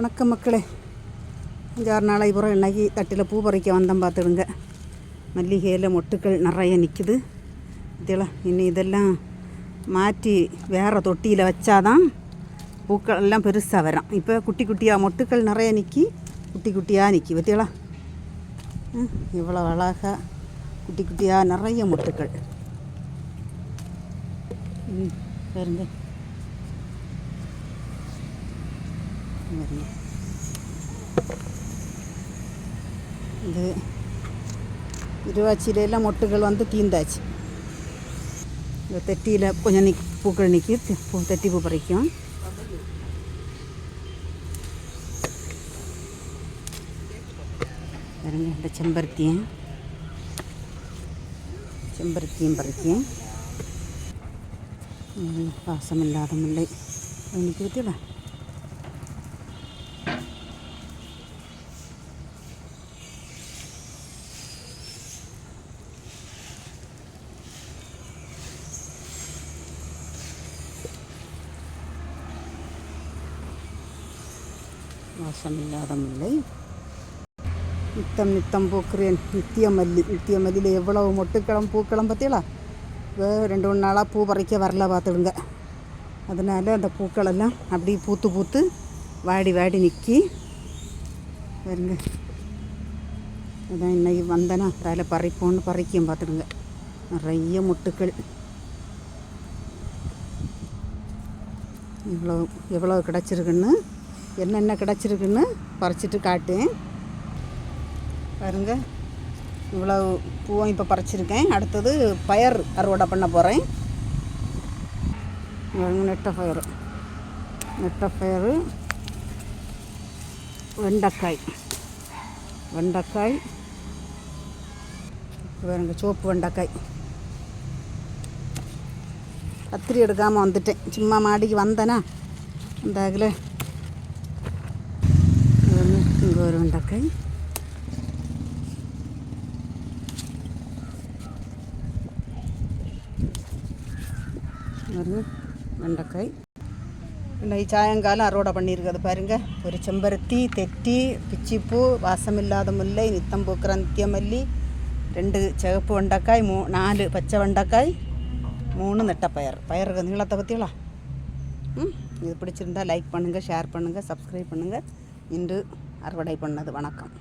வணக்கம் மக்களே. அஞ்சாறு நாளைக்கு புறம் இன்னைக்கு தட்டில் பூ பறிக்க வந்தோம் பார்த்துடுங்க. மல்லிகையில் மொட்டுக்கள் நிறைய நிற்குது இதெல்லாம் இனி இதெல்லாம் மாற்றி வேறு தொட்டியில் வச்சாதான் பூக்கள் எல்லாம் பெருசாக வரும். இப்போ குட்டி குட்டியாக மொட்டுக்கள் நிறைய நிற்கி குட்டி குட்டியாக நிற்கி பற்றியலா இவ்வளோ அழகாக குட்டி குட்டியாக நிறைய மொட்டுக்கள். ம் பாருங்கள் பாருங்க. இது இருவாச்சியிலெல்லாம் மொட்டுகள் வந்து தீந்தாச்சு. இந்த தெட்டியில் கொஞ்சம் நிக் பூக்கள் நிற்கி பூ தெட்டி பூ பறிக்கும். பாருங்க இந்த செம்பருத்தியும் செம்பருத்தியும் பறிக்கும். ம், வாசமில்லாத முல்லை. எனக்கு வாசமில்லாத முல்லை நித்தம் நித்தம் பூக்கிறேன். நித்திய மல்லி நித்திய மல்லியில் எவ்வளவு மொட்டுக்களம் பூக்களம் பற்றியலா ரெண்டு மூணு நாளாக பூ பறிக்க வரல பார்த்துடுங்க அதனால் அந்த பூக்களெல்லாம் அப்படி பூத்து பூத்து வாடி வாடி நிற்கி பாருங்க. அதான் இன்னைக்கு வந்தேனா அதில் பறிப்போன்னு பறிக்கும் பார்த்துடுங்க நிறைய முட்டுக்கள். இவ்வளோ எவ்வளோ கிடச்சிருக்குன்னு என்னென்ன கிடச்சிருக்குன்னு பறிச்சிட்டு காட்டேன் பாருங்க இவ்வளோ பூவும் இப்போ பறிச்சிருக்கேன். அடுத்தது பயர் அறுவடை பண்ண போகிறேன் நெட்டை பயறு நெட்டை பயறு வெண்டைக்காய். வெண்டைக்காய். பாருங்க சோப்பு வெண்டைக்காய். கத்திரி எடுக்காமல் வந்துட்டேன். சும்மா மாடிக்கு வந்தேனா அந்த அதில் இங்கே ஒரு வெண்டைக்காய் பாருங்க வெண்டைக்காய் இன்னைக்கு சாயங்காலம் அறுவடை பண்ணியிருக்கிறது பாருங்க. ஒரு செம்பருத்தி தெட்டி பிச்சிப்பூ வாசமில்லாத முல்லை நித்தம் பூக்கிற நித்தியமல்லி ரெண்டு சிகப்பு வெண்டைக்காய் மூ நாலு பச்சை வெண்டைக்காய் மூணு நெட்டப்பயர் பயிருக்கு நீளத்தை பற்றிங்களா ம் இது பிடிச்சிருந்தா லைக் பண்ணுங்கள் ஷேர் பண்ணுங்கள் சப்ஸ்கிரைப் பண்ணுங்கள் இன்று அறுவடை பண்ணது வணக்கம்.